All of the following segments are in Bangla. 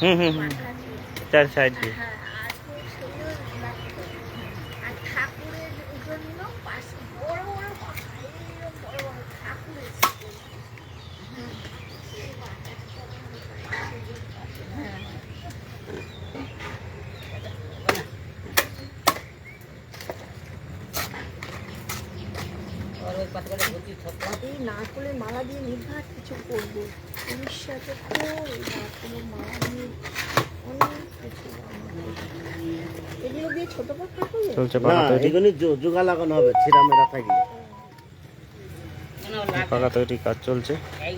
હમ હમ ચાર સાઈડ এই নারকলের মালা দিয়ে নির্ঘাত কিছু করব। উড়িষ্যাতে তো নারকলের মালা দিয়ে অনেক কিছু এগুলো দিয়ে ছোট পাখা করলে? চলছে না তৈরি? এগুলি জোগা লাগানো হবে তৈরি কাজ চলছে। হয়ে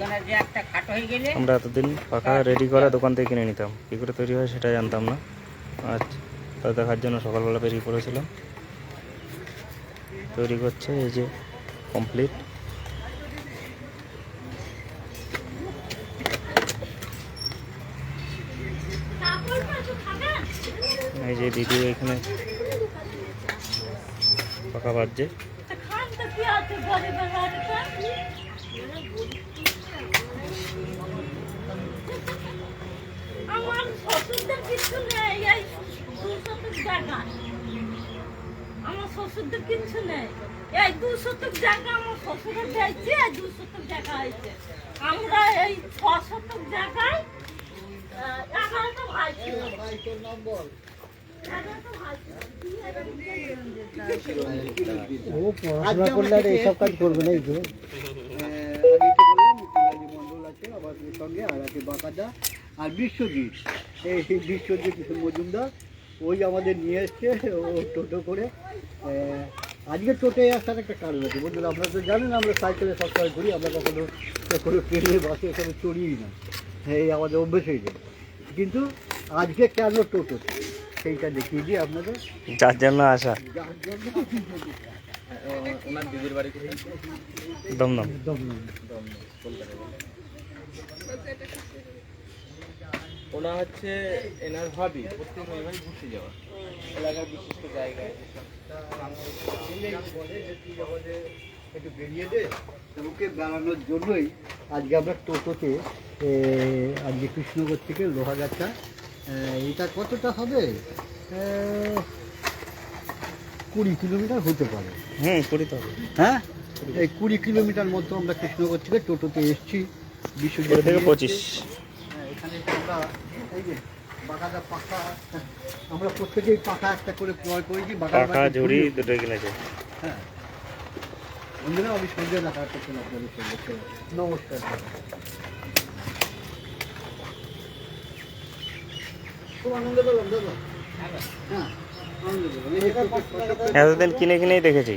আমরা এতদিন পাখা রেডি করা দোকান থেকে কিনে নিতাম। কী করে তৈরি হয় সেটা জানতাম না। আচ্ছা তা দেখার জন্য সকালবেলা বেরিয়ে পড়েছিলাম। তৈরি করছে এই যে কমপ্লিট এই যে দিদি এখানে পাকা বাজছে। আমার শ্বশুরদের কিছু নেই আমার শ্বশুরদের কিছু নেই। এই দু শতক জায়গা আমার শ্বশুরের দু শতক জায়গা হয়েছে আমরা এই ছ শতক জায়গায় এগারোটা ভাই ছিল। এগারোটা ভাই ছিল। দিয়ে ও পড়াশোনা করলে আর এইসব কাজ করবে না এই তো। মন্ডল আছে আবার সঙ্গে আর আছে বাঁকাদা আর বিশ্বজিৎ এই সেই বিশ্বজিৎ মজুমদার ওই আমাদের নিয়ে এসছে ও টোটো করে আজকে টোটোয় আসার একটা কারণ আছে। বন্ধুরা আপনারা তো জানেন আমরা সাইকেলে সবসময় ঘুরি আমরা কখনো কখনো ট্রেনে বাসে এসবে চড়িই না। এই আমাদের অভ্যেস হয়ে যায়। কিন্তু আজকে কেন টোটো? সেইটা দেখিয়ে দিই আপনাদের। যার জন্য আসা। যার জন্য দমদম। ওনা হচ্ছে এনার হবি প্রত্যেক রবিবার ঘুরতে যাওয়া। এলাকার বিশিষ্ট জায়গায় একটু বেরিয়ে দে ওকে বেড়ানোর জন্যই আজকে আমরা টোটোতে আজকে কৃষ্ণনগর থেকে লোহাগাছা এটা কতটা হবে? কুড়ি কিলোমিটার হতে পারে। হ্যাঁ করি তো হবে। হ্যাঁ? এই কুড়ি কিলোমিটার মতো আমরা কৃষ্ণনগর থেকে টোটোতে এসেছি। কুড়ি থেকে পঁচিশ। এখানে আমরা এই যে বাগাদা পাখা আমরা প্রত্যেকেই পাখা একটা করে ক্রয় করেছি বাগান পাখা ঝুড়ি দুটোই কিনেছে। হ্যাঁ। বন্ধুরা আমি সন্ধ্যে দেখা করছেন আপনাদের সঙ্গে নমস্কার। খুব আনন্দ পেলাম দাদা। হ্যাঁ এতদিন কিনে কিনেই দেখেছি।